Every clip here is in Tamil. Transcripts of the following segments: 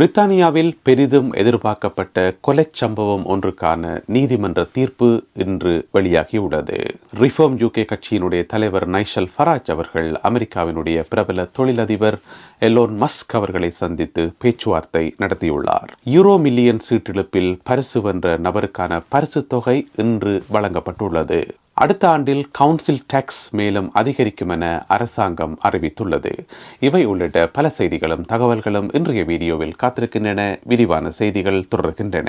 பிரித்தானியாவில் பெரிதும் எதிர்பார்க்கப்பட்ட கொலைச் சம்பவம் ஒன்றுக்கான நீதிமன்ற தீர்ப்பு இன்று வெளியாகியுள்ளது. ரிஃபார்ம் யூகே கட்சியினுடைய தலைவர் நைஷல் ஃபராஜ் அவர்கள் அமெரிக்காவினுடைய பிரபல தொழிலதிபர் எலோன் மஸ்க் அவர்களை சந்தித்து பேச்சுவார்த்தை நடத்தியுள்ளார். யூரோ மில்லியன் சீட்டிழுப்பில் பரிசு வென்ற நபருக்கான பரிசு தொகை இன்று வழங்கப்பட்டுள்ளது. அடுத்த ஆண்டில் கவுன்சில் டாக்ஸ் மேலும் அதிகரிக்கும் என அரசாங்கம் அறிவித்துள்ளது. இவை உள்ளிட்ட பல செய்திகளும் தகவல்களும் இன்றைய வீடியோவில் காத்திருக்கின்றன. விரிவான செய்திகள் தொடர்கின்றன.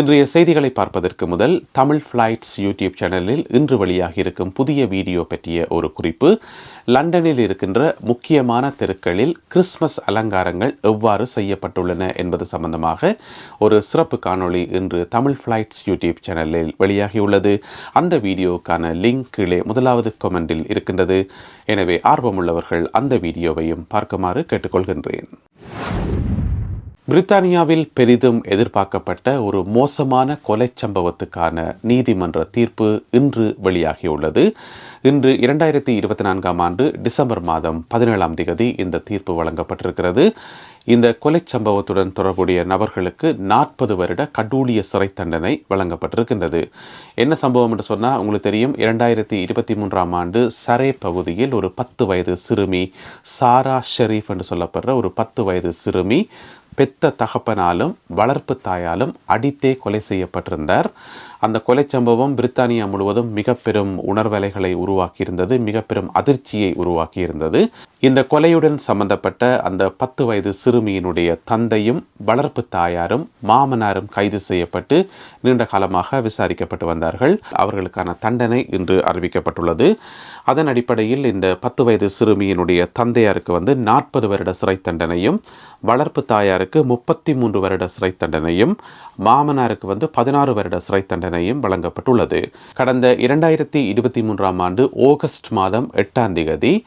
இன்றைய செய்திகளை பார்ப்பதற்கு முதல் தமிழ் ஃப்ளைட்ஸ் யூடியூப் சேனலில் இன்று வெளியாகி இருக்கும் புதிய வீடியோ பற்றிய ஒரு குறிப்பு. லண்டனில் இருக்கின்ற முக்கியமான தெருக்களில் கிறிஸ்மஸ் அலங்காரங்கள் எவ்வாறு செய்யப்பட்டுள்ளன என்பது சம்பந்தமாக ஒரு சிறப்பு காணொளி இன்று தமிழ் ஃப்ளைட்ஸ் யூடியூப் சேனலில் வெளியாகியுள்ளது. அந்த வீடியோவுக்கான லிங்க் கீழே முதலாவது கொமெண்டில் இருக்கின்றது. எனவே ஆர்வமுள்ளவர்கள் அந்த வீடியோவையும் பார்க்குமாறு கேட்டுக்கொள்கின்றேன். பிரித்தானியாவில் பெரிதும் எதிர்பார்க்கப்பட்ட ஒரு மோசமான கொலை சம்பவத்துக்கான நீதிமன்ற தீர்ப்பு இன்று வெளியாகியுள்ளது. இன்று இரண்டாயிரத்தி இருபத்தி நான்காம் ஆண்டு டிசம்பர் மாதம் பதினேழாம் தேதி இந்த தீர்ப்பு வழங்கப்பட்டிருக்கிறது. இந்த கொலை சம்பவத்துடன் தொடர்புடைய நபர்களுக்கு நாற்பது வருட கடூழிய சிறை தண்டனை வழங்கப்பட்டிருக்கின்றது. என்ன சம்பவம் என்று சொன்னால் உங்களுக்கு தெரியும் இரண்டாயிரத்தி இருபத்தி மூன்றாம் ஆண்டு சரே பகுதியில் ஒரு பத்து வயது சிறுமி சாரா ஷெரீஃப் என்று சொல்லப்படுற ஒரு பத்து வயது சிறுமி பெத்த தகப்பனாலும் வளர்ப்பு தாயாலும் அடித்தே கொலை செய்யப்பட்டிருந்தார். அந்த கொலை சம்பவம் பிரித்தானியா முழுவதும் மிக பெரும் உணர்வலைகளை உருவாக்கியிருந்தது மிக பெரும் அதிர்ச்சியை உருவாக்கியிருந்தது. இந்த கொலையுடன் சம்பந்தப்பட்ட அந்த பத்து வயது சிறுமியினுடைய தந்தையும் வளர்ப்பு தாயாரும் மாமனாரும் கைது செய்யப்பட்டு நீண்ட காலமாக விசாரிக்கப்பட்டு வந்தார்கள். அவர்களுக்கான தண்டனை இன்று அறிவிக்கப்பட்டுள்ளது. அதன் அடிப்படையில் இந்த பத்து வயது சிறுமியினுடைய தந்தையாருக்கு வந்து நாற்பது வருட சிறை தண்டனையும் வளர்ப்பு தாயாருக்கு முப்பத்தி மூன்று வருட சிறை தண்டனையும் மாமனாருக்கு வந்து பதினாறு வருட சிறை தண்டனையும் வழங்கப்பட்டுள்ளது. கடந்த இரண்டாயிரத்தி இருபத்தி மூன்றாம் ஆண்டு ஆகஸ்ட் மாதம் எட்டாம் தேதி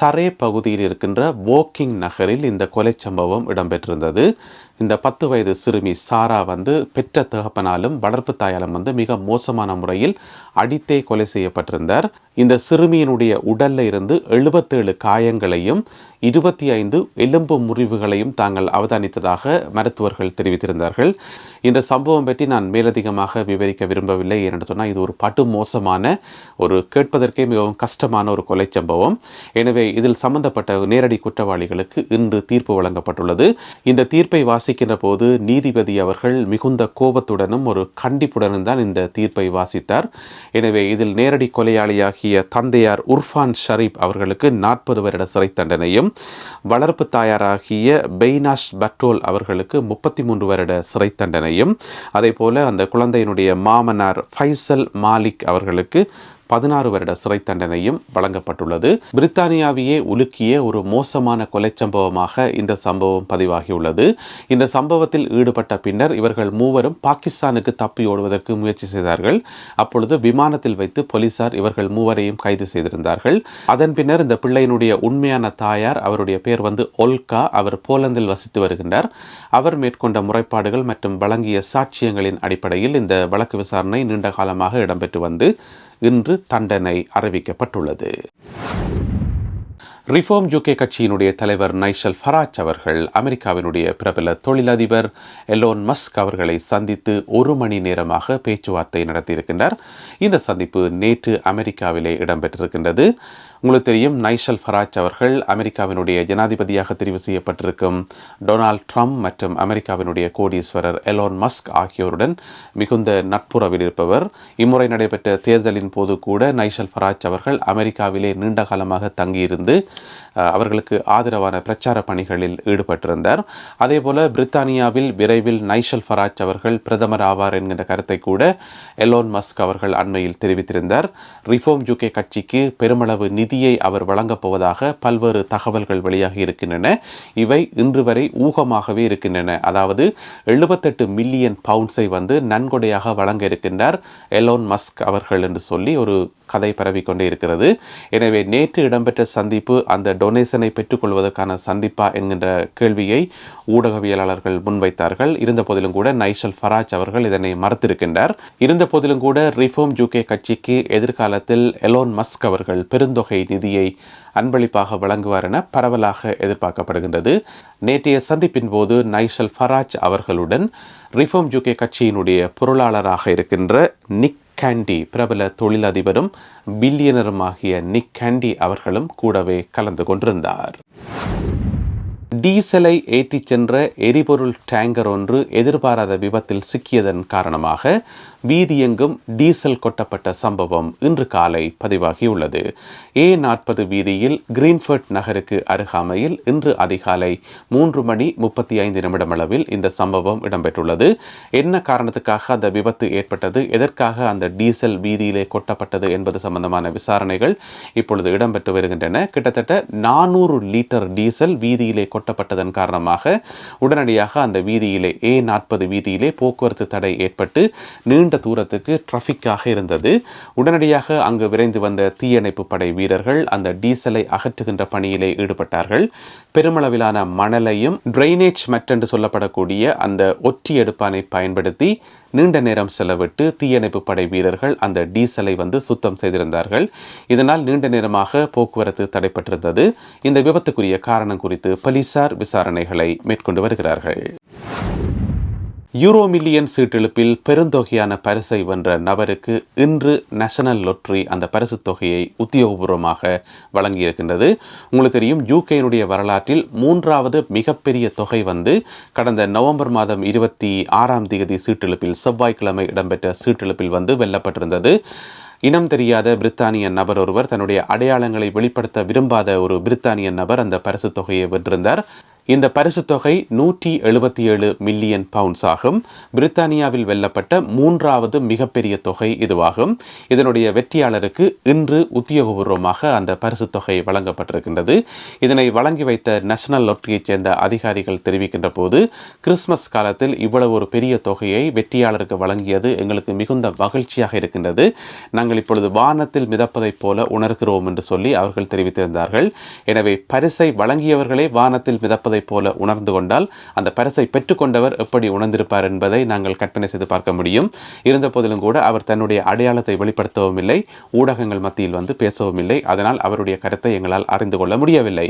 சரே பகுதியில் இருக்கின்ற வோக்கிங் நகரில் இந்த கொலை சம்பவம் இடம்பெற்றிருந்தது. இந்த பத்து வயது சிறுமி சாரா வந்து பெற்ற தகப்பனாலும் வளர்ப்பு தாயாலும் வந்து மிக மோசமான முறையில் அடித்தே கொலை செய்யப்பட்டிருந்தார். இந்த சிறுமியினுடைய உடல்ல இருந்து எழுபத்தேழு காயங்களையும் இருபத்தி ஐந்து எலும்பு முறிவுகளையும் தாங்கள் அவதானித்ததாக மருத்துவர்கள் தெரிவித்திருந்தார்கள். இந்த சம்பவம் பற்றி நான் மேலதிகமாக விவரிக்க விரும்பவில்லை. ஏனென்று சொன்னால் இது ஒரு படு மோசமான ஒரு கேட்பதற்கே மிகவும் கஷ்டமான ஒரு கொலை சம்பவம். எனவே இதில் சம்பந்தப்பட்ட நேரடி குற்றவாளிகளுக்கு இன்று தீர்ப்பு வழங்கப்பட்டுள்ளது. இந்த தீர்ப்பை வாசிக்கின்ற போது நீதிபதி அவர்கள் மிகுந்த கோபத்துடனும் ஒரு கண்டிப்புடனும் தான் இந்த தீர்ப்பை வாசித்தார். எனவே இதில் நேரடி கொலையாளியாகிய தந்தையார் உர்ஃபான் ஷரீப் அவர்களுக்கு நாற்பது வருட சிறை தண்டனையும் வளர்ப்பு தாயாராகிய பெய்னாஷ் பட்டோல் அவர்களுக்கு முப்பத்தி மூன்று வருட சிறை தண்டனையும் அதே போல அந்த குழந்தையினுடைய மாமனார் ஃபைசல் மாலிக் அவர்களுக்கு பதினாறு வருட சிறை தண்டனையும் வழங்கப்பட்டுள்ளது. பிரித்தானியாவையே உலுக்கிய ஒரு மோசமான கொலை சம்பவமாக இந்த சம்பவம் பதிவாகியுள்ளது. இந்த சம்பவத்தில் ஈடுபட்ட பின்னர் இவர்கள் மூவரும் பாகிஸ்தானுக்கு தப்பி ஓடுவதற்கு முயற்சி செய்தார்கள். அப்பொழுது விமானத்தில் வைத்து போலீசார் இவர்கள் மூவரையும் கைது செய்திருந்தார்கள். அதன் பின்னர் இந்த பிள்ளையினுடைய உண்மையான தாயார் அவருடைய பேர் வந்து ஒல்கா அவர் போலந்தில் வசித்து வருகின்றார். அவர் மேற்கொண்ட முறைப்பாடுகள் மற்றும் வழங்கிய சாட்சியங்களின் அடிப்படையில் இந்த வழக்கு விசாரணை நீண்ட காலமாக இடம்பெற்று வந்து இன்று தண்டனை அறிவிக்கப்பட்டுள்ளது. ரிஃபார்ம் யூகே கட்சியினுடைய தலைவர் நைஷல் ஃபராஜ் அவர்கள் அமெரிக்காவினுடைய பிரபல தொழிலதிபர் எலோன் மஸ்க் அவர்களை சந்தித்து ஒரு மணி நேரமாக பேச்சுவார்த்தை நடத்தியிருக்கின்றார். இந்த சந்திப்பு நேற்று அமெரிக்காவிலே இடம்பெற்றிருக்கின்றது. உங்களுக்கு தெரியும் நைஷல் ஃபராஜ் அவர்கள் அமெரிக்காவினுடைய ஜனாதிபதியாக தெரிவு செய்யப்பட்டிருக்கும் டொனால்ட் ட்ரம்ப் மற்றும் அமெரிக்காவினுடைய கோடீஸ்வரர் எலோன் மஸ்க் ஆகியோருடன் மிகுந்த நட்புறவில் இருப்பவர். இம்முறை நடைபெற்ற தேர்தலின் போது கூட நைஷல் ஃபராஜ் அவர்கள் அமெரிக்காவிலே நீண்ட காலமாக தங்கியிருந்து அவர்களுக்கு ஆதரவான பிரச்சார பணிகளில் ஈடுபட்டிருந்தார். அதே போல பிரித்தானியாவில் விரைவில் நைஷல் ஃபராஜ் அவர்கள் பிரதமர் ஆவார் என்கின்ற கருத்தை கூட எலோன் மஸ்க் அவர்கள் அண்மையில் தெரிவித்திருந்தார். ரிஃபோம் யூகே கட்சிக்கு பெருமளவு நிதி நிதியை அவர் வழங்கப் போவதாக பல்வேறு தகவல்கள் வெளியாகி இருக்கின்றன. இவை இன்று வரை ஊகமாகவே இருக்கின்றன. அதாவது எழுபத்தெட்டு மில்லியன் பவுண்ட்ஸை வந்து நன்கொடையாக வழங்க இருக்கின்றார் எலோன் மஸ்க் அவர்கள் என்று சொல்லி ஒரு கதை பரவிக்கொண்டே இருக்கிறது. எனவே நேற்று இடம்பெற்ற சந்திப்பு அந்த டொனேஷனை பெற்றுக்கொள்வதற்கான சந்திப்பா என்கின்ற கேள்வியை ஊடகவியலாளர்கள் முன்வைத்தார்கள். இருந்த போதிலும் கூட நைஷல் ஃபராஜ் அவர்கள் இதனை மறுத்திருக்கின்றார். இருந்த போதிலும் கூட ரிஃபார்ம் ஜூகே கட்சிக்கு எதிர்காலத்தில் எலோன் மஸ்க் அவர்கள் பெருந்தொகை நிதியை அன்பளிப்பாக வழங்குவார் என பரவலாக எதிர்பார்க்கப்படுகின்றது. நேற்றைய சந்திப்பின் போது நைஷல் ஃபராஜ் அவர்களுடன் ரிஃபார்ம் ஜூகே கட்சியினுடைய பொருளாளராக இருக்கின்ற நிக் கேண்டி பிரபல தொழிலதிபரும் பில்லியனருமாகிய நிக் கேண்டி அவர்களும் கூடவே கலந்து கொண்டிருந்தார். டீசலை ஏற்றிச் சென்ற எரிபொருள் டேங்கர் ஒன்று எதிர்பாராத விபத்தில் சிக்கியதன் காரணமாக வீதியெங்கும் டீசல் கொட்டப்பட்ட சம்பவம் இன்று காலை பதிவாகியுள்ளது. ஏ நாற்பது வீதியில் கிரீன்ஃபர்ட் நகருக்கு அருகாமையில் இன்று அதிகாலை மூன்று மணி முப்பத்தி ஐந்து நிமிடம் அளவில் இந்த சம்பவம் இடம்பெற்றுள்ளது. என்ன காரணத்துக்காக அந்த விபத்து ஏற்பட்டது? எதற்காக அந்த டீசல் வீதியிலே கொட்டப்பட்டது என்பது சம்பந்தமான விசாரணைகள் இப்பொழுது இடம்பெற்று வருகின்றன. கிட்டத்தட்ட நானூறு லிட்டர் டீசல் வீதியிலே கொட்டப்பட்டதன் காரணமாக உடனடியாக அந்த வீதியிலே ஏ நாற்பது வீதியிலே போக்குவரத்து தடை ஏற்பட்டு நீண்ட தூரத்துக்கு டிராஃபிக்காக இருந்தது. உடனடியாக அங்கு விரைந்து வந்த தீயணைப்பு படை வீரர்கள் அந்த டீசலை அகற்றுகின்ற பணியிலே ஈடுபட்டார்கள். பெருமளவிலான மணலையும் டிரைனேஜ் மெட்டென்று சொல்லப்படக்கூடிய அந்த ஒற்றி எடுப்பானை பயன்படுத்தி நீண்ட நேரம் செலவிட்டு தீயணைப்பு படை வீரர்கள் அந்த டீசலை வந்து சுத்தம் செய்திருந்தார்கள். இதனால் நீண்ட நேரமாக போக்குவரத்து தடைப்பட்டிருந்தது. இந்த விபத்துக்குரிய காரணம் குறித்து போலீசார் விசாரணைகளை மேற்கொண்டு வருகிறார்கள். யூரோ மில்லியன் சீட்டெழுப்பில் பெருந்தொகையான பரிசை வென்ற நபருக்கு இன்று நேஷனல் லொட்ரி அந்த பரிசு தொகையை உத்தியோகபூர்வமாக வழங்கியிருக்கின்றது. உங்களுக்கு தெரியும் யூகேனுடைய வரலாற்றில் மூன்றாவது மிகப்பெரிய தொகை வந்து கடந்த நவம்பர் மாதம் இருபத்தி ஆறாம் தேதி சீட்டெழுப்பில் செவ்வாய்க்கிழமை இடம்பெற்ற சீட்டெழுப்பில் வந்து வெல்லப்பட்டிருந்தது. இனம் தெரியாத பிரித்தானிய நபர் ஒருவர் தன்னுடைய அடையாளங்களை வெளிப்படுத்த விரும்பாத ஒரு பிரித்தானிய நபர் அந்த பரிசு தொகையை வென்றிருந்தார். இந்த பரிசு தொகை நூற்றி எழுபத்தி ஏழு மில்லியன் பவுண்ட்ஸ் ஆகும். பிரித்தானியாவில் வெல்லப்பட்ட மூன்றாவது மிகப்பெரிய தொகை இதுவாகும். இதனுடைய வெற்றியாளருக்கு இன்று உத்தியோகபூர்வமாக அந்த பரிசு தொகை வழங்கப்பட்டிருக்கின்றது. இதனை வழங்கி வைத்த நேஷனல் லொட்டரியைச் சேர்ந்த அதிகாரிகள் தெரிவிக்கின்ற போது கிறிஸ்துமஸ் காலத்தில் இவ்வளவு ஒரு பெரிய தொகையை வெற்றியாளருக்கு வழங்கியது எங்களுக்கு மிகுந்த மகிழ்ச்சியாக இருக்கின்றது. நாங்கள் இப்பொழுது வானத்தில் மிதப்பதைப் போல உணர்கிறோம் என்று சொல்லி அவர்கள் தெரிவித்திருந்தார்கள். எனவே பரிசை வழங்கியவர்களே வானத்தில் மிதப்பதை இருப்பதைப் போல உணர்ந்து கொண்டால் அந்த பரிசை பெற்றுக்கொண்டவர் எப்படி உணர்ந்திருப்பார் என்பதை நாங்கள் கற்பனை செய்து பார்க்க முடியும். இருந்த போதிலும் கூட அவர் தன்னுடைய அடையாளத்தை வெளிப்படுத்தவும் இல்லை ஊடகங்கள் மத்தியில் வந்து பேசவும் இல்லை. அதனால் அவருடைய கருத்தை எங்களால் அறிந்து கொள்ள முடியவில்லை.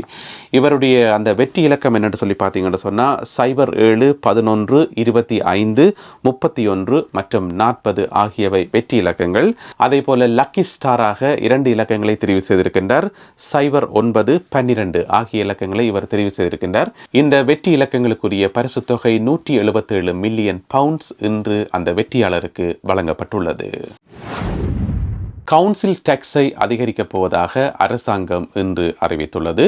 இவருடைய அந்த வெற்றி இலக்கம் என்னென்று சொல்லி பார்த்தீங்கன்னு சொன்னால் சைபர் ஏழு பதினொன்று இருபத்தி ஐந்து முப்பத்தி ஒன்று மற்றும் நாற்பது ஆகியவை வெற்றி இலக்கங்கள். அதே போல லக்கி ஸ்டாராக இரண்டு இலக்கங்களை தெரிவு செய்திருக்கின்றார். சைபர் ஒன்பது பன்னிரண்டு ஆகிய இலக்கங்களை இவர் தெரிவு செய்திருக்கின்றார். இந்த வெற்றி இலக்கங்களுக்குரிய பரிசு தொகை நூற்றி எழுபத்தேழு மில்லியன் பவுண்ட்ஸ் இன்று அந்த வெற்றியாளருக்கு வழங்கப்பட்டுள்ளது. கவுன்சில் டேக்ஸை அதிகரிக்கப் போவதாக அரசாங்கம் இன்று அறிவித்துள்ளது.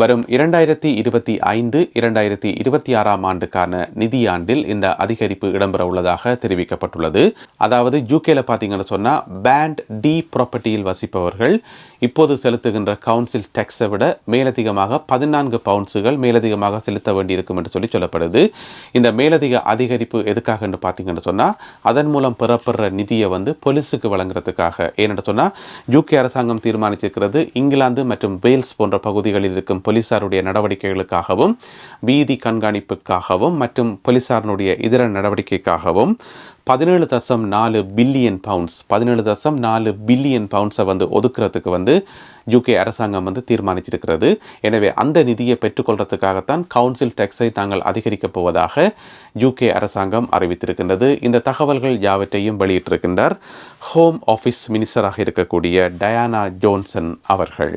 வரும் இரண்டாயிரத்தி இருபத்தி ஐந்து இரண்டாயிரத்தி இருபத்தி ஆறாம் ஆண்டுக்கான நிதியாண்டில் இந்த அதிகரிப்பு இடம்பெற உள்ளதாக தெரிவிக்கப்பட்டுள்ளது. அதாவது யூகேல பார்த்தீங்கன்னு சொன்னால் பேண்ட் டி ப்ராப்பர்ட்டியில் வசிப்பவர்கள் இப்போது செலுத்துகின்ற கவுன்சில் டேக்ஸை விட மேலதிகமாக பதினான்கு பவுன்ஸுகள் மேலதிகமாக செலுத்த வேண்டியிருக்கும் என்று சொல்லி சொல்லப்படுது. இந்த மேலதிக அதிகரிப்பு எதுக்காக என்று பார்த்தீங்கன்னு சொன்னால் அதன் மூலம் பெறப்படுற நிதியை வந்து போலீஸுக்கு வழங்குறதுக்காக. ஏனென்று சொன்னால் யூகே அரசாங்கம் தீர்மானிச்சிருக்கிறது இங்கிலாந்து மற்றும் வேல்ஸ் போன்ற பகுதிகளில் இருக்கும் போலீசாருடைய நடவடிக்கைகளுக்காகவும் வீதி கண்காணிப்புக்காகவும் மற்றும் போலீசாரனுடைய இதர நடவடிக்கைக்காகவும் பதினேழு தசம் நாலு பில்லியன் பவுண்ட்ஸ் பதினேழு தசம் நாலு பில்லியன் பவுண்ட்ஸை வந்து ஒதுக்குறதுக்கு வந்து யூகே அரசாங்கம் வந்து தீர்மானிச்சிருக்கிறது. எனவே அந்த நிதியை பெற்றுக்கொள்றதுக்காகத்தான் கவுன்சில் டேக்ஸை நாங்கள் அதிகரிக்கப் போவதாக யூகே அரசாங்கம் அறிவித்திருக்கின்றது. இந்த தகவல்கள் யாவற்றையும் வெளியிட்டிருக்கின்றார் ஹோம் ஆஃபீஸ் மினிஸ்டராக இருக்கக்கூடிய டயானா ஜோன்சன் அவர்கள்.